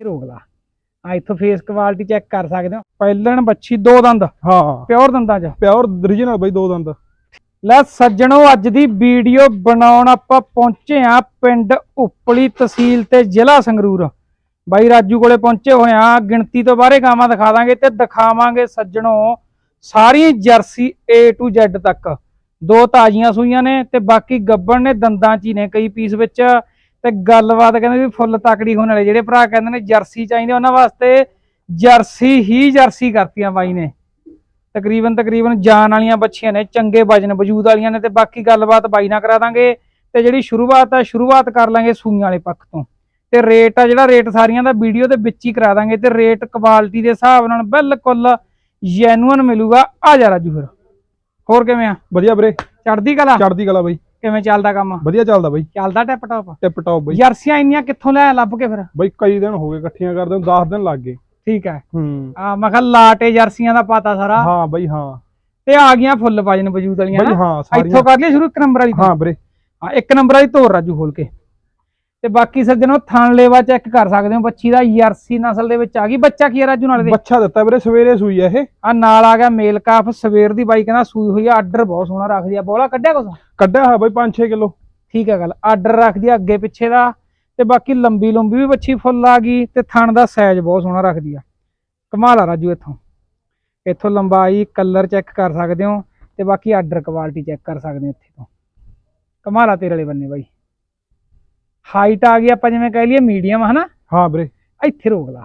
ਰੋਕ ਲਾ। ਆ ਇੱਥੋਂ ਫੇਸ ਕੁਆਲਿਟੀ ਚੈੱਕ ਕਰ ਸਕਦੇ ਹੋ। ਪਹਿਲਣ ਬੱਚੀ ਦੋ ਦੰਦ। ਹਾਂ। ਪਿਓਰ ਦੰਦਾਂ 'ਚ। ਪਿਓਰ origignal ਬਾਈ ਦੋ ਦੰਦ। ਲੈ ਸੱਜਣੋ ਅੱਜ ਦੀ ਵੀਡੀਓ ਬਣਾਉਣ ਆਪਾਂ ਪਹੁੰਚੇ ਆ ਪਿੰਡ ਉਪਲੀ ਤਹਿਸੀਲ ਤੇ ਜ਼ਿਲ੍ਹਾ ਸੰਗਰੂਰ। ਬਾਈ ਰਾਜੂ ਕੋਲੇ ਪਹੁੰਚੇ ਹੋਏ ਆ ਗਿਣਤੀ ਤੋਂ ਬਾਹਰੇ ਗਾਵਾਂ ਦਿਖਾ ਦਾਂਗੇ ਤੇ ਦਿਖਾਵਾਂਗੇ ਸੱਜਣੋ ਸਾਰੀ ਜਰਸੀ A to Z ਤੱਕ। ਦੋ ਤਾਜ਼ੀਆਂ ਸੂਈਆਂ ਨੇ ਤੇ ਬਾਕੀ ਗੱਬਣ ਨੇ ਦੰਦਾਂ 'ਚ ਹੀ ਨੇ। ਕਈ ਪੀਸ ਵਿੱਚ ਤੇ ਗੱਲਬਾਤ ਕਹਿੰਦੇ ਵੀ ਫੁੱਲ ਤਕੜੀ ਹੋਣ ਵਾਲੇ ਜਿਹੜੇ ਭਰਾ ਕਹਿੰਦੇ ਨੇ ਜਰਸੀ ਚਾਹੀਦੇ ਉਹਨਾਂ ਵਾਸਤੇ ਜਰਸੀ ਹੀ ਜਰਸੀ ਕਰਤੀਆਂ ਬਾਈ ਨੇ। ਤਕਰੀਬਨ ਤਕਰੀਬਨ ਜਾਨ ਵਾਲੀਆਂ ਬੱਚੀਆਂ ਨੇ ਚੰਗੇ ਵਜਨ ਵਜੂਦ ਵਾਲੀਆਂ ਨੇ ਤੇ ਬਾਕੀ ਗੱਲਬਾਤ ਬਾਈ ਨਾਲ ਕਰਾ ਦਾਂਗੇ ਤੇ ਜਿਹੜੀ ਸ਼ੁਰੂਆਤ ਆ ਸ਼ੁਰੂਆਤ ਕਰ ਲਾਂਗੇ ਸੂਈਆਂ ਵਾਲੇ ਪੱਖ ਤੋਂ। ਤੇ ਰੇਟ ਆ ਜਿਹੜਾ ਰੇਟ ਸਾਰੀਆਂ ਦਾ ਵੀਡੀਓ ਦੇ ਵਿੱਚ ਹੀ ਕਰਾ ਦਾਂਗੇ ਤੇ ਰੇਟ ਕੁਆਲਿਟੀ ਦੇ ਹਿਸਾਬ ਨਾਲ ਬਿਲਕੁਲ ਜੈਨੂਅਨ ਮਿਲੂਗਾ। ਆ ਜਾ ਰਾਜੂ ਫਿਰ। ਹੋਰ ਕਿਵੇਂ ਆ? ਵਧੀਆ ਵੀਰੇ। ਚੜਦੀ ਕਲਾ? ਚੜਦੀ ਕਲਾ ਬਾਈ। ਕਿਵੇਂ ਚੱਲਦਾ ਕੰਮ? ਵਧੀਆ ਚੱਲਦਾ ਬਾਈ। ਚੱਲਦਾ ਟਿਪ ਟਾਪ ਟਿਪ ਟੌਪ ਬਾਈ। ਜਰਸੀਆਂ ਇੰਨੀਆਂ ਕਿੱਥੋਂ ਲੈ ਲੱਭ ਕੇ ਫਿਰ? ਬਾਈ ਕਈ ਦਿਨ ਹੋ ਗਏ ਇਕੱਠੀਆਂ ਕਰਦੇ ਨੂੰ 10 ਦਿਨ ਲੱਗ ਗਏ। ਠੀਕ ਹੈ। ਹੂੰ। ਆ ਮੈਂ ਕਿਹਾ ਲਾਟੇ ਜਰਸੀਆਂ ਦਾ ਪਤਾ ਸਾਰਾ। ਹਾਂ ਬਾਈ ਹਾਂ। ਤੇ ਆ ਗਈਆਂ ਫੁੱਲ ਵਜਨ ਵਜੂਦ ਵਾਲੀਆਂ ਬਾਈ। ਹਾਂ ਇੱਥੋਂ ਸਾਰੀਆਂ ਕਰ ਲਈ ਸ਼ੁਰੂ ਇੱਕ ਨੰਬਰ ਵਾਲੀ। ਹਾਂ ਵੀਰੇ। ਹਾਂ ਇੱਕ ਨੰਬਰ ਵਾਲੀ ਤੋਰ ਰਾਜੂ ਖੋਲ ਕੇ। ਤੇ ਬਾਕੀ ਸੱਜਣੋ ਥਣ ਲੇਵਾ ਚੈੱਕ ਕਰ ਸਕਦੇ ਹੋ ਬੱਚੀ ਦਾ ਯਰਸੀ ਨਸਲ ਦੇ ਵਿੱਚ ਆ ਗਈ। ਬੱਚਾ ਕੀ ਹੈ ਰਾਜੂ ਨਾਲ ਦੇ ਬੱਚਾ ਦਿੱਤਾ ਵੀਰੇ ਸਵੇਰੇ ਸੂਈ ਆ ਇਹ। ਆ ਨਾਲ ਆ ਗਿਆ ਮੇਲ ਕਾਫ ਸਵੇਰ ਦੀ ਬਾਈ ਕਹਿੰਦਾ ਸੂਈ ਹੋਈ ਆ ਆਰਡਰ ਬਹੁਤ ਸੋਹਣਾ ਰੱਖਦੀ ਆ ਬੋਲਾ ਕੱਢਿਆ ਕੁਛ? ਕੱਢਿਆ ਹੈ ਬਾਈ 5-6 ਕਿਲੋ। ਠੀਕ ਹੈ ਗੱਲ ਆਰਡਰ ਰੱਖਦੀ ਆ ਅੱਗੇ ਪਿੱਛੇ ਦਾ। ਤੇ ਬਾਕੀ ਲੰਬੀ ਲੰਬੀ ਵੀ ਬੱਚੀ ਫੁੱਲ ਆ ਗਈ ਤੇ ਥਣ ਦਾ ਸਾਈਜ਼ ਬਹੁਤ ਸੋਹਣਾ ਰੱਖਦੀ ਆ ਕਮਾਲ ਆ ਰਾਜੂ ਇੱਥੋਂ। ਇੱਥੋਂ ਲੰਬਾਈ ਕਲਰ ਚੈੱਕ ਕਰ ਸਕਦੇ ਹੋ ਤੇ ਬਾਕੀ ਆਰਡਰ ਕੁਆਲਿਟੀ ਚੈੱਕ ਕਰ ਸਕਦੇ ਹੋ ਇੱਥੇ ਤੋਂ। ਕਮਾਲ ਆ ਤੇਰੇ ਵਾਲੇ ਬੰਨੇ ਬਾਈ। ਹਾਈਟ ਆ ਗਈ ਆਪਾਂ ਜਿਵੇਂ ਕਹਿ ਲਈਏ ਮੀਡੀਅਮ ਹਨਾ? ਹਾਂ ਵੀਰੇ। ਇੱਥੇ ਰੋਕ ਲਾ।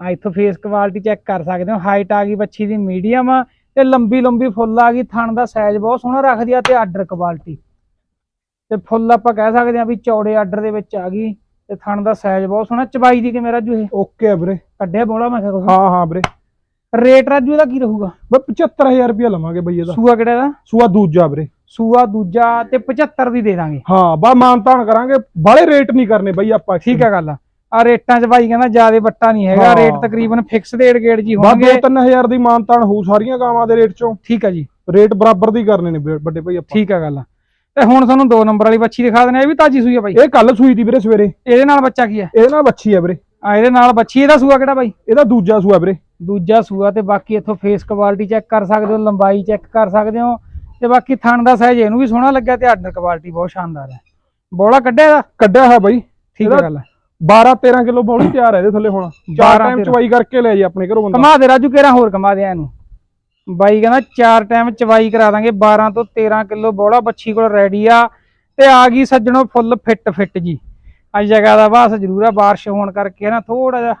ਆ ਇੱਥੋਂ ਫੇਸ ਕੁਆਲਿਟੀ ਚੈੱਕ ਕਰ ਸਕਦੇ ਹੋ। ਹਾਈਟ ਆ ਗਈ ਬੱਚੀ ਦੀ ਮੀਡੀਅਮ ਤੇ ਲੰਬੀ ਲੰਬੀ ਫੁੱਲ ਆ ਗਈ। ਥਣ ਦਾ ਸਾਈਜ਼ ਬਹੁਤ ਸੋਹਣਾ ਰੱਖਦੀ ਆ ਤੇ ਆਰਡਰ ਕੁਆਲਿਟੀ ਤੇ ਫੁੱਲ ਆਪਾਂ ਕਹਿ ਸਕਦੇ ਆ ਵੀ ਚੌੜੇ ਆਰਡਰ ਦੇ ਵਿੱਚ ਆ ਗਈ ਤੇ ਥਣ ਦਾ ਸਾਈਜ਼ ਬਹੁਤ ਸੋਹਣਾ। ਚਬਾਈ ਦੀ ਕਿਵੇਂ ਰਾਜੂ ਇਹ? ਓਕੇ ਵੀਰੇ। ਕੱਢਿਆ ਬੋਲਾ ਮੈਂ ਕਿਹਾ। ਹਾਂ ਹਾਂ ਵੀਰੇ। ਰੇਟ ਰਾਜੂ ਇਹਦਾ ਕੀ ਰਹੂਗਾ? ਬਈ 75000 ਰੁਪਇਆ ਲਵਾਂਗੇ ਬਈ ਇਹਦਾ। ਸੂਆ ਕਿਹੜਾ ਇਹਦਾ? ਸੂਆ ਦੂਜਾ ਵੀਰੇ। ਸੂਆ ਦੂਜਾ ਤੇ 75 ਦੀ ਦੇ ਦਾਂਗੇ। ਹਾਂ ਬਾ ਮਾਨਤਾਨ ਕਰਾਂਗੇ ਬਾਲੇ ਰੇਟ ਨਹੀਂ ਕਰਨੇ ਬਈ ਆਪਾਂ ਠੀਕ ਆ ਗੱਲ ਆ। ਰੇਟਾਂ 'ਚ ਬਾਈ ਕਹਿੰਦਾ ਜਿਆਦੇ ਵੱਟਾ ਨਹੀਂ ਹੈਗਾ ਹਾਂ। ਰੇਟ ਤਕਰੀਬਨ ਫਿਕਸ ਦੇ ਗੇੜ ਜੀ ਬਾ ਹੋਣਗੇ। 2-3000 ਦੀ ਮਾਨਤਾਨ ਹੋਊ ਸਾਰੀਆਂ ਗਾਵਾਂ ਦੇ ਰੇਟ ਚੋਂ। ਠੀਕ ਆ ਜੀ। ਰੇਟ ਬਰਾਬਰ ਦੀ ਕਰਨੇ ਨੇ ਵੱਡੇ ਭਾਈ ਆਪਾਂ। ਠੀਕ ਆ ਗੱਲ ਤੇ ਹੁਣ ਤੁਹਾਨੂੰ ਦੋ ਨੰਬਰ ਵਾਲੀ ਬੱਚੀ ਦਿਖਾ ਦਿੰਦੇ ਆ ਇਹ ਵੀ ਤਾਜੀ ਸੂਈ ਆ ਬਾਈ। ਇਹ ਕੱਲ ਸੂਈ ਦੀ ਵੀਰੇ ਸਵੇਰੇ। ਇਹਦੇ ਨਾਲ ਬੱਚਾ ਕੀ ਹੈ ਇਹਦੇ ਨਾਲ ਬੱਚੀ ਆ ਵੀਰੇ। ਆ ਇਹਦੇ ਨਾਲ ਬੱਚੀ ਇਹਦਾ ਸੂਆ ਕਿਹੜਾ ਬਾਈ? ਇਹਦਾ ਦੂਜਾ ਸੂਆ ਵੀਰੇ। ਦੂਜਾ ਸੂਆ ਤੇ ਬਾਕੀ ਇੱਥੋਂ ਫੇਸ ਕੁਆਲਿਟੀ ਚੈੱਕ ਕਰ ਸਕਦੇ ਹੋ ਲੰਬਾਈ ਚੈੱਕ ਕਰ ਸਕਦੇ ਹੋ ਤੇ ਬਾਕੀ ਥਣ ਦਾ ਸਾਈਜ਼ ਇਹਨੂੰ ਵੀ ਸੋਹਣਾ ਲੱਗਿਆ ਤੇ ਆਰਡਰ ਕੁਆਲਿਟੀ ਬਹੁਤ ਸ਼ਾਨਦਾਰ ਹੈ। ਬੋਲਾ ਕੱਢਿਆ ਇਹਦਾ? ਕੱਢਿਆ ਹੈ ਬਾਈ। ਠੀਕ ਹੈ ਇਹਦਾ ਗੱਲ 12-13 ਕਿਲੋ ਬੌਲੀ ਤਿਆਰ ਹੈ ਇਹਦੇ ਥੱਲੇ ਹੁਣ। ਚਾਰ 12 ਟਾਈਮ ਚਵਾਈ ਕਰਕੇ ਲੈ ਜੀ ਆਪਣੇ ਘਰੋਂ ਬੰਦਾ। ਕਮਾ ਦੇ ਰਾਜੂ ਕਿਹੜਾ ਹੋਰ ਕਮਾ ਦੇ ਇਹਨੂੰ? ਬਾਈ ਕਹਿੰਦਾ ਚਾਰ ਟਾਈਮ ਚਵਾਈ ਕਰਾ ਦਾਂਗੇ 12 ਤੋਂ 13 ਕਿਲੋ ਬੋਲਾ ਬੱਚੀ ਕੋਲ ਰੈਡੀ ਆ। ਤੇ ਆ ਗਈ ਸੱਜਣੋ ਫੁੱਲ ਫਿੱਟ ਫਿੱਟ ਜੀ। ਅੱਜ ਜਗ੍ਹਾ ਦਾ ਬਾਸ ਜ਼ਰੂਰ ਆ ਬਾਰਿਸ਼ ਹੋਣ ਕਰਕੇ ਨਾ ਥੋੜਾ ਜਿਹਾ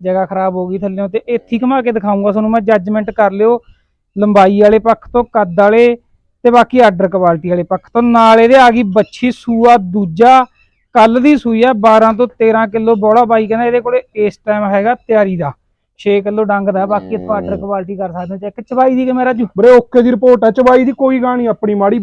ਜਗ੍ਹਾ ਖਰਾਬ ਹੋ ਗਈ ਥੱਲੇੋਂ ਤੇ ਇੱਥੇ ਹੀ ਘੁਮਾ ਕੇ ਦਿਖਾਉਂਗਾ ਤੁਹਾਨੂੰ ਮੈਂ ਜੱਜਮੈਂਟ ਕਰ ਲਿਓ। ਲੰਬਾਈ ਵਾਲੇ ਪੱਖ ਤੋਂ ਕੱਦ ਵਾਲੇ ਤੇ ਬਾਕੀ ਆਰਡਰ ਕੁਆਲਿਟੀ ਵਾਲੇ ਪੱਖ ਤੋਂ ਨਾਲ ਇਹਦੇ ਆ ਗਈ ਬੱਚੀ ਸੂਆ ਦੂਜਾ ਕੱਲ ਦੀ ਸੂਈ ਆ 12 ਤੋਂ 13 ਕਿਲੋ ਬੋਲਾ ਬਾਈ ਕਹਿੰਦਾ ਇਹਦੇ ਕੋਲੇ ਇਸ ਟਾਈਮ ਹੈਗਾ ਤਿਆਰੀ ਦਾ 6 ਕਿਲੋ ਡੰਗ ਦਾ ਬਾਕੀ ਇੱਥੋਂ ਆਰਡਰ ਕੁਆਲਿਟੀ ਕਰ ਸਕਦੇ ਹੋ। ਚੈੱਕ ਚਵਾਈ ਦੀ ਕਿ ਰਾਜੂ ਵੀਰੇ ਓਕੇ ਦੀ ਰਿਪੋਰਟ ਹੈ ਚਵਾਈ ਦੀ ਕੋਈ ਗਾਣੀ ਆਪਣੀ ਮਾੜੀ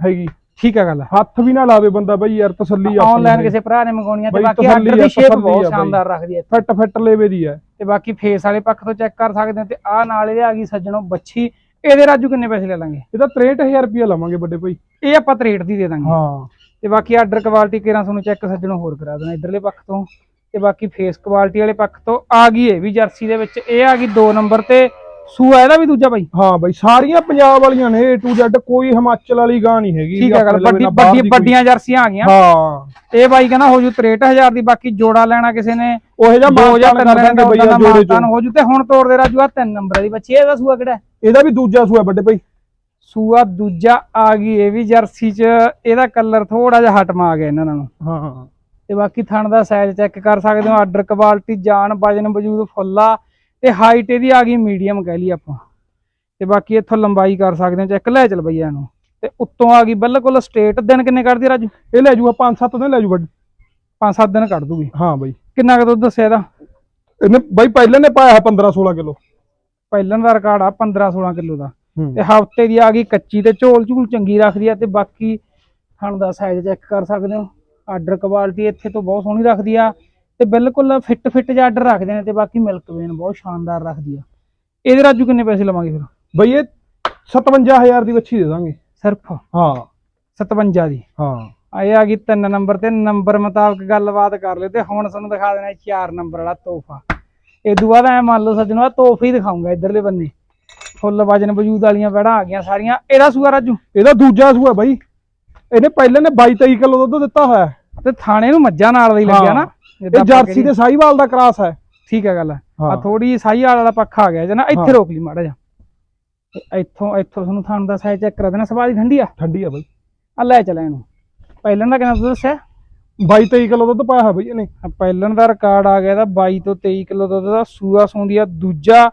ਹੈਗੀ। ਠੀਕ ਹੈ ਗੱਲ ਹੱਥ ਵੀ ਨਾ ਲਾਵੇ ਬੰਦਾ ਬਈ ਯਾਰ ਤਸੱਲੀ ਆਪਣੀ ਆਨਲਾਈਨ। ਕਿਸੇ ਭਰਾ ਨੇ ਮੰਗਾਉਣੀਆਂ ਤੇ ਬਾਕੀ ਆਰਡਰ ਆ, ਦੀ ਸ਼ੇਪ ਬਹੁਤ ਆ। ਸ਼ਾਨਦਾਰ ਰੱਖਦੀ ਹੈ ਫਿੱਟ ਫਿੱਟ ਲੇਵੇ ਦੀ ਹੈ ਤੇ ਬਾਕੀ ਫੇਸ ਵਾਲੇ ਪੱਖ ਤੋਂ ਚੈੱਕ ਕਰ ਸਕਦੇ ਹੋ ਤੇ ਆਹ ਨਾਲ ਇਹਦੇ ਆ ਗਈ ਸੱਜਣੋ ਬੱਚੀ ਇਹਦੇ ਰਾਜੂ ਕਿੰਨੇ ਪੈਸੇ ਲੈ ਲਾਂਗੇ? ਇਹਦਾ 63000 ਰੁਪਇਆ ਲਵਾਂਗੇ ਵੱਡੇ ਭਾਈ। ਇਹ ਆਪਾਂ 63 ਦੀ ਦੇ ਦਾਂਗੇ। ਹਾਂ। ਤੇ ਬਾਕੀ ਆਰਡਰ ਕੁਆਲਿਟੀ ਕਿਹੜਾ ਤੁਹਾਨੂੰ ਚੈੱਕ ਸੱਜਣੋ ਹੋਰ ਕਰਾ ਦੇਣਾ ਇਧਰਲੇ ਪੱਖ ਤੋਂ। ਤੇ ਬਾਕੀ ਫੇਸ ਕੁਆਲਿਟੀ ਵਾਲੇ ਪੱਖ ਤੋਂ ਆ ਗਈ ਇਹ ਵੀ ਜਰਸੀ ਦੇ ਵਿੱਚ। ਇਹ ਆ ਗਈ 2 ਨੰਬਰ ਤੇ ਸੂਆ ਇਹਦਾ ਵੀ ਦੂਜਾ ਬਾਈ? ਹਾਂ ਬਾਈ ਸਾਰੀਆਂ ਪੰਜਾਬ ਵਾਲੀਆਂ ਨੇ A to Z ਕੋਈ ਹਿਮਾਚਲ ਵਾਲੀ ਗਾਂ ਨਹੀਂ ਹੈਗੀ। ਠੀਕ ਹੈ ਗੱਲ ਵੱਡੀ ਵੱਡੀ। ਵੱਡੀਆਂ ਜਰਸੀਆਂ ਆ ਗਈਆਂ। ਹਾਂ। ਇਹ ਬਾਈ ਕਹਿੰਦਾ ਹੋ ਜੂ 63000 ਦੀ ਬਾਕੀ ਜੋੜਾ ਲੈਣਾ ਕਿਸੇ ਨੇ। ਉਹ ਜਿਹਾ ਮਾਨਤਾਨ ਤਿੰਨ ਕਰ ਦਾਂਗੇ ਬਈ ਜੋੜੇ ਚੋਂ। ਹੋ ਜੂ ਤੇ ਹੁਣ ਤੋੜ ਦੇ ਰਾਜੂ ਆ ਤਿੰਨ ਨੰਬਰ ਦੀ ਬੱਚੀ ਇਹਦਾ ਸੂਆ ਕਿਹੜਾ ਹੈ? ਇਹਦਾ ਵੀ ਦੂਜਾ ਸੂਆ ਵੱਡੇ ਭਾਈ ਸੂਆ ਦੂਜਾ ਆ ਗਈ ਇਹ ਵੀ ਜਰਸੀ ਚ ਇਹਦਾ ਕਲਰ ਥੋੜਾ ਜਿਹਾ ਹਟਮਾ ਆ ਗਿਆ ਇਹਨਾਂ ਨਾਲੋਂ। ਹਾਂ ਤੇ ਬਾਕੀ ਥਣ ਦਾ ਸਾਈਜ਼ ਚੈੱਕ ਕਰ ਸਕਦੇ ਹੋ ਆਰਡਰ ਕੁਆਲਿਟੀ ਜਾਨ ਵਜਨ ਵਜੂਦ ਫੁੱਲਾ ਤੇ ਹਾਈਟ ਇਹਦੀ ਆ ਗਈ ਮੀਡੀਅਮ ਕਹਿ ਲਈ ਆਪਾਂ। ਤੇ ਬਾਕੀ ਇੱਥੋਂ ਲੰਬਾਈ ਕਰ ਸਕਦੇ ਹੋ ਚੈੱਕ ਲੈ ਚਲ ਬਈਆ ਇਹਨੂੰ। ਤੇ ਉੱਤੋਂ ਆ ਗਈ ਬਿਲਕੁਲ ਸਟੇਟ ਦਿਨ ਕਿੰਨੇ ਕੱਢਦੀ ਰਾਜੂ? ਇਹ ਲੈ ਜੂਗਾ 5-7 ਦਿਨ ਲੈ ਜੂ ਵੱਡ 5-7 ਦਿਨ ਕੱਢ ਦੂਗੀ। ਹਾਂ ਬਾਈ। ਕਿੰਨਾ ਕੁ ਦੁੱਧ ਦੱਸਿਆ ਇਹਦਾ? ਇਹਨੇ ਬਾਈ ਪਹਿਲੇ ਨੇ ਪਾਇਆ 15-16 ਕਿਲੋ। ਪਹਿਲਾਂ ਦਾ ਰਿਕਾਰਡ ਆ 15-16 ਕਿਲੋ ਦਾ। ਤੇ ਹਫ਼ਤੇ ਦੀ ਆ ਗਈ ਕੱਚੀ ਤੇ ਝੋਲ ਝੂਲ ਚੰਗੀ ਰੱਖਦੀ ਆ ਤੇ ਬਾਕੀ ਥਣ ਦਾ ਸਾਈਜ਼ ਚੈੱਕ ਕਰ ਸਕਦੇ ਹੋ। ਆਰਡਰ ਕੁਆਲਿਟੀ ਇੱਥੇ ਤੋਂ ਬਹੁਤ ਸੋਹਣੀ ਰੱਖਦੀ ਆ। ਤੇ ਬਿਲਕੁਲ ਫਿੱਟ ਫਿੱਟ ਜਿਹਾ ਆਰਡਰ ਰੱਖਦੇ ਨੇ ਤੇ ਬਾਕੀ ਮਿਲਕ ਵੇਨ ਬਹੁਤ ਸ਼ਾਨਦਾਰ ਰੱਖਦੀ ਆ। ਇਹਦੇ ਰਾਜੂ ਕਿੰਨੇ ਪੈਸੇ ਲਵਾਂਗੇ ਫਿਰ? ਬਈ ਇਹ 57000 ਦੀ ਵੱਛੀ ਦੇ ਦਾਂਗੇ। ਸਿਰਫ? ਹਾਂ। 57 ਦੀ? ਹਾਂ। ਆ ਇਹ ਆ ਗਈ ਤਿੰਨ ਨੰਬਰ ਤੇ ਨੰਬਰ ਮੁਤਾਬਕ ਗੱਲਬਾਤ ਕਰ ਲਿਓ ਤੇ ਹੁਣ ਤੁਹਾਨੂੰ ਦਿਖਾ ਦੇਣਾ 4 ਨੰਬਰ ਵਾਲਾ ਤੋਹਫਾ। ਇਹ ਤੋਂ ਬਾਅਦ ਐ ਮੰਨ ਲਓ ਸੱਜਣੋ ਆ ਤੋਹਫੇ ਹੀ ਦਿਖਾਉਂਗਾ ਇਧਰਲੇ ਬੰਨੇ। ਫੁੱਲ ਵਜਨ ਵਜੂਦ ਵਾਲੀਆਂ ਵੜਾਂ ਆ ਗਈਆਂ ਸਾਰੀਆਂ। ਇਹਦਾ ਸੂਆ ਰਾਜੂ? ਇਹਦਾ ਦੂਜਾ ਸੂਆ ਬਾਈ। ਇਹਨੇ ਪਹਿਲੇ ਨੇ 22 23 ਕਿਲੋ ਦੁੱਧ ਦਿੱਤਾ ਹੋਇਆ। ਤੇ ਥਾਣੇ ਨੂੰ ਮੱਝਾਂ ਨਾਲ ਹੀ ਲੱਗਿਆ ਨਾ। ਇਹ ਜਰਸੀ ਤੇ ਸਾਈਵਾਲ ਦਾ ਕਰਾਸ ਹੈ। ਠੀਕ ਹੈ ਗੱਲ ਆ ਹਾਂ। ਥੋੜੀ ਸਾਈ ਵਾਲਾ ਪੱਖਾ ਆ ਗਿਆ ਜਨਾ ਇੱਥੇ ਹਾਂ। ਰੋਕ ਲਈ ਮਾੜਾ ਜਾ ਇੱਥੋਂ ਇੱਥੋਂ ਤੁਹਾਨੂੰ ਥਾਣ ਦਾ ਸਾਈਜ਼ ਚੈੱਕ ਕਰਾ ਦੇਣਾ। ਸਵਾਦੀ ਠੰਡੀ ਆ? ਠੰਡੀ ਆ ਬਾਈ। ਆ ਲੈ ਚਲਾ ਇਹਨੂੰ। ਪਹਿਲਾਂ ਦਾ ਕਿੰਨਾ ਦੁੱਧ ਦੱਸਿਆ? 22 23 ਕਿਲੋ ਦੁੱਧ ਪਾਇਆ ਹੋਇਆ ਬਾਈ ਇਹਨੇ। ਆ ਪਹਿਲਾਂ ਦਾ ਰਿਕਾਰਡ ਆ ਗਿਆ ਇਹਦਾ। 22 ਤੋਂ 23 ਕਿਲੋ ਦੁੱਧ ਦਾ ਸੂਆ ਸੌਂਦੀ ਆ। ਦੂਜਾ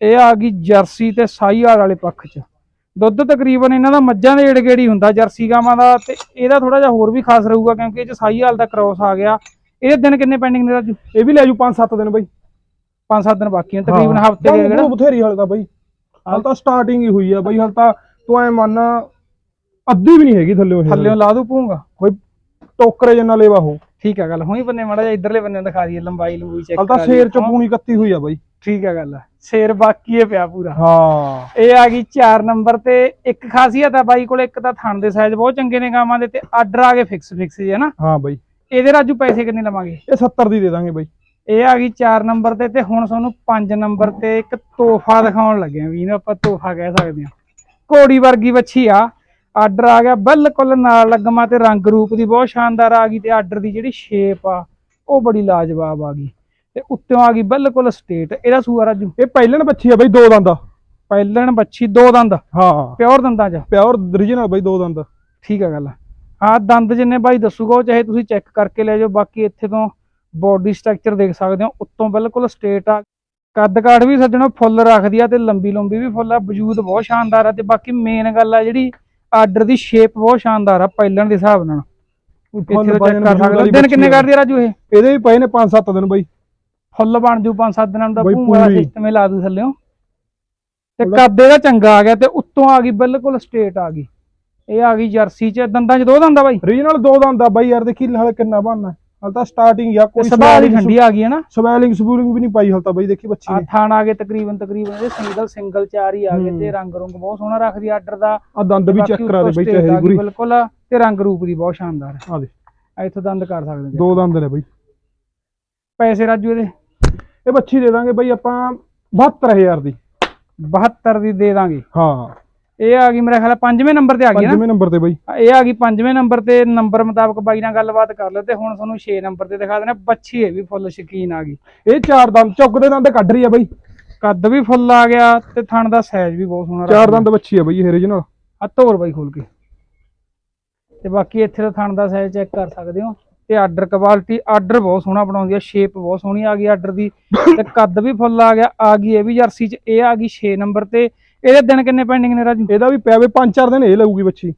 ਇਹ ਆ ਗਈ ਜਰਸੀ ਤੇ ਸਾਈਵਾਲ ਵਾਲੇ ਪੱਖ 'ਚ। ਦੁੱਧ ਤਕਰੀਬਨ ਇਹਨਾਂ ਦਾ ਮੱਝਾਂ ਦੇ ਏੜ ਗੇੜੀ ਹੁੰਦਾ। ਜਰਸੀ ਗਾਵਾਂ ਦਾ ਤੇ ਇਹਦਾ ਥੋੜਾ ਜਿਹਾ ਹੋਰ ਵੀ ਖਾਸ ਰਹੂਗਾ ਕਿਉਂਕਿ ਇਹ 'ਚ ਸਾਈਵਾਲ ਦਾ ਕ੍ਰੋਸ ਆ ਗਿਆ। ਇਹਦੇ ਦਿਨ ਕਿੰਨੇ ਪੈਂਡਿੰਗ ਨੇ ਰਾਜੂ? ਇਹ ਵੀ ਲੈ ਜੂ 5-7 ਦਿਨ ਬਾਈ। 5-7 ਦਿਨ ਬਾਕੀ ਨੇ ਤਕਰੀਬਨ ਹਫ਼ਤੇ ਦੇ ਜਿਹੜਾ ਬਥੇਰੀ ਹਾਲ ਤਾਂ ਬਾਈ। ਹਾਲ ਤਾਂ ਸਟਾਰਟਿੰਗ ਹੀ ਹੋਈ ਆ ਬਾਈ ਹਾਲ ਤਾਂ ਤੂੰ ਐ ਮੰਨ ਅੱਧੀ ਵੀ ਨਹੀਂ ਹੈਗੀ ਥੱਲੇ ਥੱਲੇੋਂ ਲਾ ਦੂ ਪੂੰਗਾ ਕੋਈ ਟੋਕਰੇ ਜਿੰਨਾ ਲੇਵਾ ਹੋ। ਠੀਕ ਹੈ ਗੱਲ ਹੁਣੀ ਬੰਨੇ ਮਾੜਾ ਜਿਹਾ ਇਧਰਲੇ ਬੰਨੇ ਦਿਖਾ ਦਈਏ ਲੰਬਾਈ ਲੰਬੂਈ ਚੈੱਕ ਹਾਲ ਤਾਂ ਸ਼ੇਰ ਚ ਪੂਣੀ ਕੱਤੀ ਹੋਈ ਆ ਬਾਈ। ਠੀਕ ਹੈ ਗੱਲ ਸ਼ੇਰ ਬਾਕੀ ਇਹ ਪਿਆ ਪੂਰਾ। ਹਾਂ। ਇਹ ਆ ਗਈ 4 ਨੰਬਰ ਤੇ ਇੱਕ ਖਾਸੀਅਤ ਆ ਬਾਈ ਕੋਲ ਇੱਕ ਤਾਂ ਥਣ ਦੇ ਸਾਈਜ਼ ਬਹੁਤ ਚੰਗੇ ਨੇ ਗਾਵਾਂ ਦੇ ਤੇ ਆਰਡਰ ਆ ਗਏ ਫਿਕਸ ਫਿਕਸ ਜੇ ਨਾ। ਹਾਂ ਬਾਈ। ਇਹਦੇ ਰਾਜੂ ਪੈਸੇ ਕਿੰਨੇ ਲਵਾਂਗੇ? ਇਹ 70 ਦੀ ਦੇ ਦਾਂਗੇ ਬਾਈ। ਇਹ ਆ ਗਈ 4 ਨੰਬਰ ਤੇ ਤੇ ਹੁਣ ਤੁਹਾਨੂੰ 5 ਨੰਬਰ ਤੇ ਇੱਕ ਤੋਹਫਾ ਦਿਖਾਉਣ ਲੱਗੇ ਆ ਵੀ ਇਹਨੂੰ ਆਪਾਂ ਤੋਹਫਾ ਕਹਿ ਸਕਦੇ ਆ ਘੋੜੀ ਵਰਗੀ ਵੱਛੀ ਆ। ਆਰਡਰ ਆ ਗਿਆ ਬਿਲਕੁਲ ਨਾਲ ਲੱਗਮਾ ਤੇ ਰੰਗ ਰੂਪ ਦੀ ਬਹੁਤ ਸ਼ਾਨਦਾਰ ਆ ਗਈ ਤੇ ਆਰਡਰ ਦੀ ਜਿਹੜੀ ਸ਼ੇਪ ਆ ਉਹ ਬੜੀ ਲਾਜਵਾਬ ਆ ਗਈ। ਤੇ ਉੱਤੋਂ ਆ ਗਈ ਬਿਲਕੁਲ ਸਟੇਟ ਇਹਦਾ ਸੂਆ ਰਾਜੂ? ਇਹ ਪਹਿਲਣ ਬੱਚੀ ਆ ਬਾਈ ਦੋ ਦੰਦ ਪਹਿਲਣ ਬੱਚੀ ਦੋ ਦੰਦ? ਹਾਂ। ਪਿਓਰ ਦੰਦਾਂ 'ਚ? ਪਿਓਰ origignal ਬਾਈ ਦੋ ਦੰਦ। ਠੀਕ ਆ ਗੱਲ। ਹਾਂ ਦੰਦ ਜਿੰਨੇ ਬਾਈ ਦੱਸੂਗਾ ਉਹ ਚਾਹੇ ਤੁਸੀਂ ਚੈੱਕ ਕਰਕੇ ਲੈ ਜਾਓ ਬਾਕੀ ਇੱਥੇ ਤੋਂ ਬੋਡੀ ਸਟਰਕਚਰ ਦੇਖ ਸਕਦੇ ਹੋ ਉੱਤੋਂ ਬਿਲਕੁਲ ਸਟੇਟ ਆ। ਕੱਦ ਕਾਠ ਵੀ ਸੱਜਣੋ ਫੁੱਲ ਰੱਖਦੀ ਆ ਤੇ ਲੰਬੀ ਲੰਬੀ ਵੀ ਫੁੱਲ ਆ ਵਜੂਦ ਬਹੁਤ ਸ਼ਾਨਦਾਰ ਆ ਤੇ ਬਾਕੀ ਮੇਨ ਗੱਲ ਆ ਜਿਹੜੀ ਆਰਡਰ ਦੀ ਸ਼ੇਪ ਬਹੁਤ ਸ਼ਾਨਦਾਰ ਆ ਪਹਿਲਣ ਦੇ ਹਿਸਾਬ ਨਾਲ। ਇੱਥੇ ਤੋਂ ਚੈੱਕ ਕਰ ਸਕਦੇ ਹੋ। ਦਿਨ ਕਿੰਨੇ ਕੱਢਦੀ ਆ ਰਾਜੂ ਇਹ? ਇਹਦੇ ਵੀ ਪਏ ਨੇ 5-7 ਦਿਨ ਬਾਈ। ਫੁੱਲ ਬਣ ਜੂ 5-7 ਦਿਨਾਂ ਦਾ ਪੂਰੀ। ਸਿਸਟਮ ਹੀ ਲਾ ਦੂ ਥੱਲਿਓ ਤੇ ਕੱਦ ਇਹਦਾ ਚੰਗਾ ਆ ਗਿਆ ਤੇ ਉੱਤੋਂ ਆ ਗਈ ਬਿਲਕੁਲ ਸਟੇਟ ਆ ਗਈ। ਇਹ ਆ ਗਈ ਜਰਸੀ ਚ ਦੰਦਾਂ ਚ ਦੋ ਦੰਦ ਆ ਬਾਈ। Origignal ਦੋ ਦੰਦ ਆ ਬਾਈ ਯਾਰ ਦੇਖੀ ਹਾਲੇ ਕਿੰਨਾ ਬਣਨਾ। ਹਾਲ ਤਾਂ ਸਟਾਰਟਿੰਗ ਆ ਕੋਈ ਸਭਾ ਦੀ ਠੰਡੀ ਆ ਗਈ ਹੈ ਨਾ। ਸਵੈਲਿੰਗ ਸਬੂਲਿੰਗ ਵੀ ਨਹੀਂ ਪਾਈ ਹਾਲ ਤਾਂ ਬਾਈ ਦੇਖੀ ਬੱਚੀ ਆ ਨੇ ਥਾਣ ਆ ਗਏ ਤਕਰੀਬਨ ਤਕਰੀਬਨ ਇਹਦੇ ਸਿੰਗਲ ਸਿੰਗਲ ਚਾਰ ਹੀ ਆ ਗਏ ਹੂੰ। ਤੇ ਰੰਗ ਰੁੰਗ ਬਹੁਤ ਸੋਹਣਾ ਰੱਖਦੀ ਆਰਡਰ ਦਾ। ਆ ਦੰਦ ਵੀ ਚੈੱਕ ਕਰਾ ਦੇ ਬਾਈ ਚਾਹੇ ਪੂਰੀ। ਬਿਲਕੁਲ ਤੇ ਰੰਗ ਰੂਪ ਦੀ ਬਹੁਤ ਸ਼ਾਨਦਾਰ ਹੈ। ਆ ਦੇ ਇੱਥੋਂ ਦੰਦ ਕਰ ਸਕਦੇ ਦੋ ਦੰਦ ਨੇ ਬਾਈ। ਪੈਸੇ ਰਾਜੂ ਇਹਦੇ? ਇਹ ਬੱਚੀ ਦੇ ਦਾਂਗੇ ਬਾਈ ਆਪਾਂ 72000 ਦੀ। 72 ਦੀ ਦੇ ਦਾਂਗੇ। ਹਾਂ। ਇਹ ਆ ਗਈ ਮੇਰੇ ਖਿਆਲ ਪੰਜਵੇਂ ਨੰਬਰ ਤੇ ਆ ਗਈ ਨਾ? ਪੰਜਵੇਂ ਨੰਬਰ ਤੇ ਬਾਈ। ਇਹ ਆ ਗਈ ਪੰਜਵੇਂ ਨੰਬਰ ਤੇ ਨੰਬਰ ਮੁਤਾਬਕ ਬਾਈ ਨਾਲ ਗੱਲਬਾਤ ਕਰ ਲਓ ਤੇ ਹੁਣ ਤੁਹਾਨੂੰ 6 ਨੰਬਰ ਤੇ ਦਿਖਾ ਦੇਣਾ ਬੱਚੀ ਇਹ ਵੀ ਫੁੱਲ ਸ਼ਕੀਨ ਆ ਗਈ। ਇਹ ਚਾਰ ਦੰਦ ਚੁੱਕ ਦੇ ਦੰਦ ਕੱਢ ਰਹੀ ਆ ਬਾਈ। ਕੱਦ ਵੀ ਫੁੱਲ ਆ ਗਿਆ ਤੇ ਥਣ ਦਾ ਸਾਈਜ਼ ਵੀ ਬਹੁਤ ਸੋਹਣਾ ਚਾਰ। ਦੰਦ ਬੱਚੀ ਆ ਬਾਈ ਇਹ origignal ਆ ਤੋਰ ਬਾਈ ਖੋਲ ਕੇ। ਤੇ ਬਾਕੀ ਇੱਥੇ ਦਾ ਥਣ ਦਾ ਸਾਈਜ਼ ਚੈੱਕ ਕਰ ਸਕਦੇ ਹੋ। ਤੇ ਆਰਡਰ ਕੁਆਲਿਟੀ ਆਰਡਰ ਬਹੁਤ ਸੋਹਣਾ ਬਣਾਉਂਦੀ ਆ ਸ਼ੇਪ ਬਹੁਤ ਸੋਹਣੀ ਆ ਗਈ ਆਰਡਰ ਦੀ। ਤੇ ਕੱਦ ਵੀ ਫੁੱਲ ਆ ਗਿਆ ਆ ਗਈ ਇਹ ਵੀ ਜਰਸੀ ਚ ਇਹ ਆ ਗਈ 6 ਨੰਬਰ ਤੇ। ਇਹਦੇ ਦਿਨ ਕਿੰਨੇ ਪੈਂਡਿੰਗ ਨੇ ਰਾਜੂ? ਇਹਦਾ ਵੀ ਪਿਆ ਵੇ ਪੰਜ ਚਾਰ ਦਿਨ ਇਹ ਲੱਗੂਗੀ ਬੱਚੀ।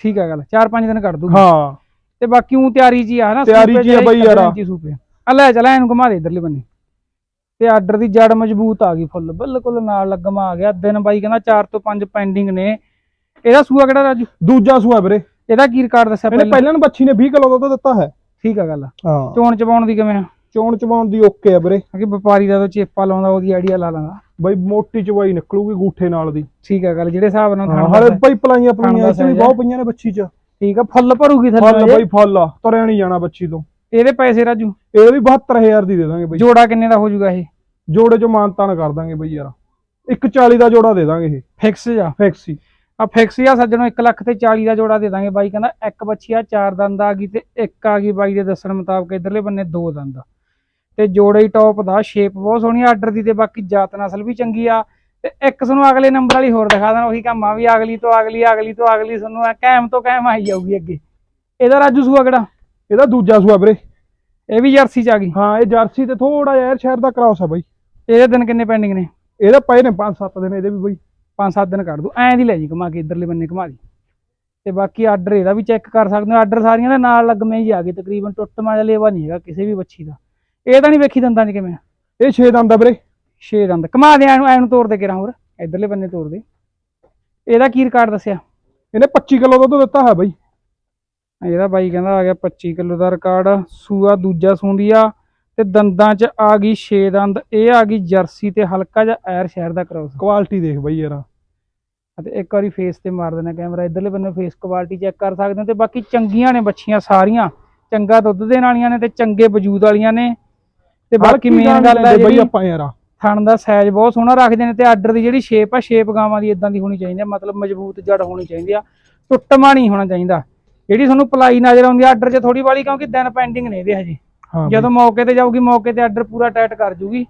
ਠੀਕ ਆ ਗੱਲ 4-5 ਦਿਨ ਕੱਢ ਦੂਗੀ ਹਾਂ। ਤੇ ਬਾਕੀ ਉਹ ਤਿਆਰੀ ਜੀ ਆ ਹਨਾ ਤਿਆਰੀ ਹੀ ਆ ਜਿਹੜੇ ਬਾਈ ਯਾਰ। ਆ ਲੈ ਚਲਾ ਇਹਨੂੰ ਘੁਮਾ ਦੇ ਇਧਰਲੇ ਬੰਨੇ। ਤੇ ਆਰਡਰ ਦੀ ਜੜ ਮਜ਼ਬੂਤ ਆ ਗਈ ਫੁੱਲ ਬਿਲਕੁਲ ਨਾਲ ਲੱਗਮਾ ਆ ਗਿਆ। ਦਿਨ ਬਾਈ ਕਹਿੰਦਾ 4 ਤੋਂ 5 ਪੈਂਡਿੰਗ ਨੇ। ਇਹਦਾ ਸੂਆ ਕਿਹੜਾ ਰਾਜੂ? ਦੂਜਾ ਸੂਆ ਵੀਰੇ। ਇਹਦਾ ਕੀ ਰਿਕਾਰਡ ਦੱਸਿਆ ਪਹਿਲਾਂ? ਪਹਿਲਾਂ ਨੂੰ ਬੱਚੀ ਨੇ 20 ਕਿਲੋ ਦੁੱਧ ਦਿੱਤਾ ਹੈ। ਠੀਕ ਆ ਗੱਲ। ਹਾਂ। ਚੋਣ ਚਬਾਉਣ ਦੀ ਕਿਵੇਂ ਆ? ਚੋਣ ਚਵਾਉਣ ਦੀ ਓਕੇ ਆ ਵੀਰੇ। ਕਿਉਂਕਿ ਵਪਾਰੀ ਦਾ ਤਾਂ ਚੇਪਾ ਲਾਉਂਦਾ ਉਹਦੀ ਆਈਡੀਆ ਲਾ ਲਾਂਦਾ ਬਾਈ ਮੋਟੀ ਚਵਾਈ ਨਿਕਲੂਗੀ ਗੂਠੇ ਨਾਲ ਦੀ। ਠੀਕ ਆ ਗੱਲ ਜਿਹੜੇ ਹਿਸਾਬ ਨਾਲ ਹਾਂ, ਹਾਲੇ ਬਾਈ ਪਲਾਈਆਂ ਪਲਾਈਆਂ ਇੱਥੇ ਵੀ ਬਹੁਤ ਪਈਆਂ ਨੇ ਬੱਚੀ ਚ। ਠੀਕ ਆ ਫੁੱਲ ਭਰੂਗੀ ਫੁੱਲ ਥੱਲੇ ਬਾਈ ਫੁੱਲ ਆ ਤੁਰਿਆ ਨਹੀਂ ਜਾਣਾ ਬੱਚੀ ਤੋਂ। ਇਹਦੇ ਪੈਸੇ ਰਾਜੂ? ਇਹ ਵੀ 72000 ਦੀ ਦੇ ਦਾਂਗੇ ਬਾਈ। ਜੋੜਾ ਕਿੰਨੇ ਦਾ ਹੋ ਜਾਊਗਾ ਇਹ? ਜੋੜੇ ਚ ਮਾਨਤਾਨ ਕਰ ਦਾਂਗੇ ਬਾਈ ਯਾਰ। 140 ਦਾ ਜੋੜਾ ਦੇ ਦਾਂਗੇ ਇਹ। ਫਿਕਸ ਜਾ ਫਿਕਸ ਹੀ। ਆ ਫਿਕਸ ਆ ਸੱਜਣੋ 1 ਲੱਖ ਤੇ 40 ਦਾ ਜੋੜਾ ਦੇ ਦਾਂਗੇ। ਬਾਈ ਕਹਿੰਦਾ ਇੱਕ ਬੱਚੀ ਆ ਚਾਰ ਦੰਦ ਆ ਗਈ ਤੇ ਇੱਕ ਆ ਗਈ। ਬਾਈ ਦੇ ਦੱਸਣ ਮੁਤਾਬਕ ਇਧਰਲੇ ਬੰਨੇ ਦੋ ਦੰਦ ਤੇ ਜੋੜਾ ਟੌਪ ਦਾ ਸ਼ੇਪ ਬਹੁਤ ਸੋਹਣੀ ਆਰਡਰ ਦੀ ਤੇ ਬਾਕੀ ਜਾਤ ਨਸਲ ਵੀ ਚੰਗੀ ਆ। ਤੇ ਇੱਕ ਤੁਹਾਨੂੰ ਅਗਲੇ ਨੰਬਰ ਵਾਲੀ ਹੋਰ ਦਿਖਾ ਦਾਂ ਉਹੀ ਕੰਮ ਆ ਵੀ ਅਗਲੀ ਤੋਂ ਅਗਲੀ ਅਗਲੀ ਤੋਂ ਅਗਲੀ ਤੁਹਾਨੂੰ ਕਾਇਮ ਤੋਂ ਕਾਇਮ ਆਈ ਜਾਊਗੀ ਅੱਗੇ। ਇਹਦਾ ਰਾਜੂ ਸੂਆ ਕਿਹੜਾ? ਇਹਦਾ ਦੂਜਾ ਸੂਆ ਵੀਰੇ। ਇਹ ਵੀ ਜਰਸੀ ਚ ਆ ਗਈ। ਹਾਂ ਇਹ ਜਰਸੀ ਤੇ ਥੋੜਾ ਜਿਹਾ ਸ਼ਹਿਰ ਦਾ ਕ੍ਰਾਸ ਆ ਬਾਈ। ਇਹਦੇ ਦਿਨ ਕਿੰਨੇ ਪੈਂਡਿੰਗ ਨੇ? ਇਹਦਾ ਪਏ ਨੇ 5-7 ਦਿਨ ਇਹਦੇ ਵੀ ਬਾਈ। ਪੰਜ ਸੱਤ ਦਿਨ ਕੱਢ ਦੂ ਐਂ ਦੀ ਲੈ ਜੀ ਘੁਮਾ ਕੇ ਇਧਰਲੇ ਬੰਨੇ ਘੁਮਾ ਦੀ। ਤੇ ਬਾਕੀ ਆਰਡਰ ਇਹਦਾ ਵੀ ਚੈੱਕ ਕਰ ਸਕਦੇ ਹੋ ਆਰਡਰ ਸਾਰੀਆਂ ਦੇ ਨਾਲ ਲੱਗਵੇਂ ਹੀ ਆ ਗਏ ਤਕਰੀਬਨ ਟੁੱਟ ਮਾਜਾ ਲੇਵਾ ਨਹੀਂ ਹੈਗਾ ਕਿਸੇ ਵੀ ਬੱਚੀ ਦਾ। ਇਹ ਤਾਂ ਨਹੀਂ ਵੇਖੀ ਦੰਦਾਂ 'ਚ ਕਿਵੇਂ। ਇਹ 6 ਦੰਦ ਆ ਵੀਰੇ। ਛੇ ਦੰਦ। ਘੁਮਾ ਦੇ ਐਨੂੰ ਐਨੂੰ ਤੋੜ ਦੇ ਕੇ ਹੋਰ। ਇਧਰਲੇ ਬੰਨੇ ਤੋੜ ਦੇ। ਇਹਦਾ ਕੀ ਰਿਕਾਰਡ ਦੱਸਿਆ? ਇਹਨੇ 25 ਕਿਲੋ ਦੁੱਧ ਦਿੱਤਾ ਹੈ ਬਾਈ। ਇਹਦਾ ਬਾਈ ਕਹਿੰਦਾ ਆ ਗਿਆ 25 ਕਿਲੋ ਦਾ ਰਿਕਾਰਡ ਸੂਆ ਦੂਜਾ ਸੂੰਦੀ ਆ ਤੇ ਦੰਦਾਂ 'ਚ ਆ ਗਈ 6 ਦੰਦ। ਇਹ ਆ ਗਈ ਜਰਸੀ ਤੇ ਹਲਕਾ ਜਿਹਾ ਐਰ ਸ਼ਹਿਰ ਦਾ ਕ੍ਰੋਸ ਕੁਆਲਿਟੀ ਦੇਖ ਬਾਈ ਯਾਰ। ਅਤੇ ਇੱਕ ਵਾਰੀ ਫੇਸ ਤੇ ਮਾਰ ਦੇਣਾ ਕੈਮਰਾ ਇਧਰਲੇ ਬੰਨੇ ਫੇਸ ਕੁਆਲਿਟੀ ਚੈੱਕ ਕਰ ਸਕਦੇ ਹੋ ਤੇ ਬਾਕੀ ਚੰਗੀਆਂ ਨੇ ਬੱਚੀਆਂ ਸਾਰੀਆਂ। ਚੰਗਾ ਦੁੱਧ ਦੇਣ ਵਾਲੀਆਂ ਨੇ ਤੇ ਚੰਗੇ ਵਜੂਦ ਵਾਲੀਆਂ ਨੇ। ਤੇ ਬਾਕੀ ਮੇਨ ਗੱਲ ਹੈ ਬਈ ਆਪਾਂ ਯਾਰ। ਥਣ ਦਾ ਸਾਈਜ਼ ਬਹੁਤ ਸੋਹਣਾ ਰੱਖਦੇ ਨੇ ਤੇ ਆਰਡਰ ਦੀ ਜਿਹੜੀ ਸ਼ੇਪ ਆ ਸ਼ੇਪ ਗਾਵਾਂ ਦੀ ਇਦਾਂ ਦੀ ਹੋਣੀ ਚਾਹੀਦੀ ਆ ਮਤਲਬ ਮਜ਼ਬੂਤ ਜੜ ਹੋਣੀ ਚਾਹੀਦੀ ਆ ਟੁੱਟਮਾ ਨਹੀਂ ਹੋਣਾ ਚਾਹੀਦਾ। ਜਿਹੜੀ ਤੁਹਾਨੂੰ ਪਲਾਈ ਨਜ਼ਰ ਆਉਂਦੀ ਆ ਆਰਡਰ 'ਚ ਥੋੜੀ ਵਾਲੀ ਕਿਉਂਕਿ ਦਿਨ ਪੈਂਡਿੰਗ ਨੇ ਇਹਦੇ ਹਜੇ। ਜਦੋਂ ਮੌਕੇ ਤੇ ਜਾਊਗੀ ਮੌਕੇ ਤੇ ਆਰਡਰ ਪੂਰਾ ਟਾਈਟ ਕਰ ਜੂਗੀ।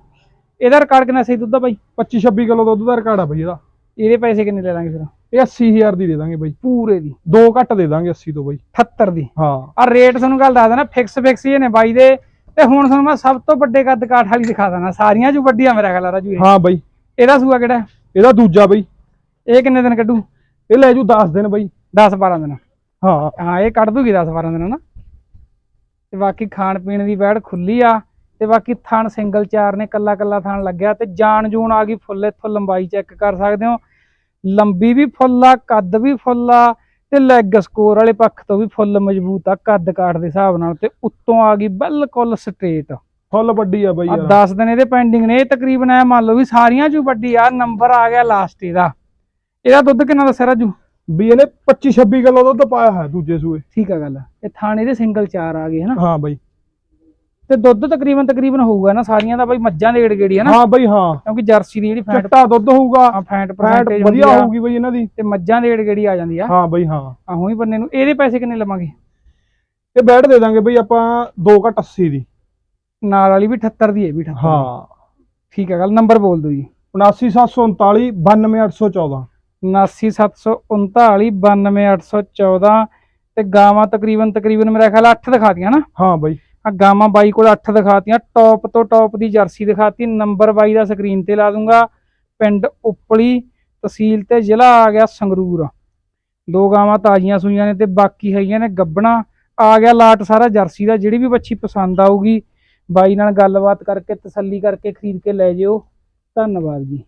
ਇਹਦਾ ਰਿਕਾਰਡ ਕਿੰਨਾ ਸਹੀ ਦੁੱਧ ਦਾ ਬਾਈ? 25 26 ਕਿਲੋ ਦੁੱਧ ਦਾ ਰਿਕਾਰਡ ਆ ਬਈ ਇਹਦਾ। ਇਹਦੇ ਪੈਸੇ ਕਿੰਨੇ ਲੈ ਲਾਂਗੇ ਫਿਰ? ਇਹ 80000 ਦੀ ਦੇ ਦਾਂਗੇ ਬਈ। ਪੂਰੇ ਦੀ। ਦੋ ਘੱਟ ਦੇ ਦਾਂਗੇ 80 ਤੋਂ ਬਈ। 78 ਦੀ। ਹਾਂ। ਆ ਰੇਟ ਤੁਹਾਨੂੰ ਗੱਲ ਦੱਸ ਦੇਣਾ ਫਿਕਸ ਫਿਕਸ ਹੀ ਨੇ ਬਾਈ ਦੇ। ਤੇ ਹੁਣ ਤੁਹਾਨੂੰ ਮੈਂ ਸਭ ਤੋਂ ਵੱਡੇ ਕੱਦ ਕਾਠ ਵਾਲੀ ਦਿਖਾ ਦੇਣਾ ਸਾਰੀਆਂ ਚੋਂ ਵੱਡੀ ਆ ਮੇਰਾ ਖਿਆਲ ਆ ਰਾਜੂ। ਹਾਂ ਬਈ। ਇਹਦਾ ਸੂਆ ਕਿਹੜਾ? ਇਹਦਾ ਦੂਜਾ ਬਈ। ਇਹ ਕਿੰਨੇ ਦਿਨ ਕੱਢੂ? ਇਹ ਲੈ ਜੂ 10 ਦਿਨ ਬਈ। 10 12 ਦਿਨ। ਹਾਂ। ਹਾਂ ਇਹ ਕੱਢ ਦੂਗੀ 10 12 ਦਿਨ ਨਾ ਤੇ ਬਾਕੀ ਖਾਣ ਪੀਣ ਦੀ ਬੈੜ ਖੁੱਲੀ ਆ ਤੇ ਬਾਕੀ ਥਣ ਸਿੰਗਲ ਚਾਰ ਨੇ ਕੱਲਾ ਕੱਲਾ ਥਣ ਲੱਗਿਆ ਤੇ ਜਾਨ ਜੂਨ ਆ ਗਈ ਫੁੱਲ ਇੱਥੋਂ ਲੰਬਾਈ ਚੈੱਕ ਕਰ ਸਕਦੇ ਹੋ। ਲੰਬੀ ਵੀ ਫੁੱਲ ਆ ਕੱਦ ਵੀ ਫੁੱਲ ਆ ਤੇ ਲੈਗ ਸਕੋਰ ਵਾਲੇ ਪੱਖ ਤੋਂ ਵੀ ਫੁੱਲ ਮਜ਼ਬੂਤ ਆ ਕੱਦ ਕਾਠ ਦੇ ਹਿਸਾਬ ਨਾਲ ਤੇ ਉੱਤੋਂ ਆ ਗਈ ਬਿਲਕੁਲ ਸਟ੍ਰੇਟ ਫੁੱਲ ਵੱਡੀ ਆ ਬਈ ਆ ਯਾਰ। 10 ਦਿਨ ਇਹਦੇ ਪੈਂਡਿੰਗ ਨੇ ਇਹ ਤਕਰੀਬਨ ਐ ਮੰਨ ਲਓ ਵੀ ਸਾਰੀਆਂ ਚੋਂ ਵੱਡੀ ਆ ਨੰਬਰ ਆ ਗਿਆ ਲਾਸਟ ਇਹਦਾ। ਇਹਦਾ ਦੁੱਧ ਕਿੰਨਾ ਦੱਸਿਆ ਰਾਜੂ? ਵੀ ਇਹਨੇ 25 26 ਕਿਲੋ ਦੁੱਧ ਪਾਇਆ ਹੈ ਦੂਜੇ ਸੂਏ। ਠੀਕ ਆ ਗੱਲ ਇਹ ਥਾਣੇ ਦੇ ਸਿੰਗਲ ਚਾਰ ਆ ਗਏ ਹਨਾ? ਹਾਂ ਬਈ। ਤੇ ਦੁੱਧ ਤਕਰੀਬਨ ਤਕਰੀਬਨ ਹੋਊਗਾ ਨਾ ਸਾਰੀਆਂ ਦਾ ਬਾਈ ਮੱਝਾਂ ਦੇ ਗੇੜੀ ਹੈ ਨਾ। ਹਾਂ ਬਈ ਹਾਂ। ਕਿਉਂਕਿ ਜਰਸੀ ਦੀ ਜਿਹੜੀ ਫੈਟ ਚਿੱਟਾ ਦੁੱਧ ਹੋਊਗਾ ਆ ਫੈਟ ਫੈਟ ਪਰਸੈਂਟੇਜ ਵਧੀਆ ਹੋਊਗੀ ਬਈ ਇਹਨਾਂ ਦੀ। ਤੇ ਮੱਝਾਂ ਦੇ ਗੇੜੀ ਆ ਜਾਂਦੀ ਆ। ਹਾਂ ਬਈ ਹਾਂ। ਆ ਹੋਈ ਬੰਨੇ ਨੂੰ। ਇਹਦੇ ਪੈਸੇ ਕਿੰਨੇ ਲਵਾਂਗੇ? ਇਹ ਬੈਡ ਦੇ ਦਾਂਗੇ ਬਈ ਆਪਾਂ 2 ਘੱਟ 80 ਦੀ। ਨਾਲ ਵਾਲੀ ਵੀ 78 ਦੀ ਹੈ ਵੀ 78 ਹਾਂ। ਠੀਕ ਹੈ ਗੱਲ ਨੰਬਰ ਬੋਲ ਦਿਓ ਜੀ। 79739 92814 79739 92814 ਤੇ ਗਾਵਾਂ ਤਕਰੀਬਨ ਤਕਰੀਬਨ ਮੇਰਾ ਖਿਆਲ 8 ਦਿਖਾਤੀਆਂ ਨਾ। ਹਾਂ ਬਈ। ਆ ਗਾਵਾਂ ਬਾਈ ਕੋਲ 8 ਦਿਖਾਤੀਆਂ ਟੌਪ ਤੋਂ ਟੌਪ ਦੀ ਜਰਸੀ ਦਿਖਾਤੀ ਨੰਬਰ ਬਾਈ ਦਾ ਸਕਰੀਨ ਤੇ ਲਾ ਦੂੰਗਾ। ਪਿੰਡ ਉਪਲੀ ਤਹਿਸੀਲ ਤੇ ਜ਼ਿਲ੍ਹਾ ਆ ਗਿਆ ਸੰਗਰੂਰ। ਦੋ ਗਾਵਾਂ ਤਾਜ਼ੀਆਂ ਸੂਈਆਂ ਨੇ ਤੇ ਬਾਕੀ ਹੈਗੀਆਂ ਨੇ ਗੱਬਣਾ। ਆ ਗਿਆ ਲਾਟ ਸਾਰਾ ਜਰਸੀ ਦਾ, ਜਿਹੜੀ ਵੀ ਬੱਚੀ ਪਸੰਦ ਆਊਗੀ। ਬਾਈ ਨਾਲ ਗੱਲਬਾਤ ਕਰਕੇ ਤਸੱਲੀ ਕਰਕੇ ਖਰੀਦ ਕੇ ਲੈ ਜਿਓ। ਧੰਨਵਾਦ ਜੀ।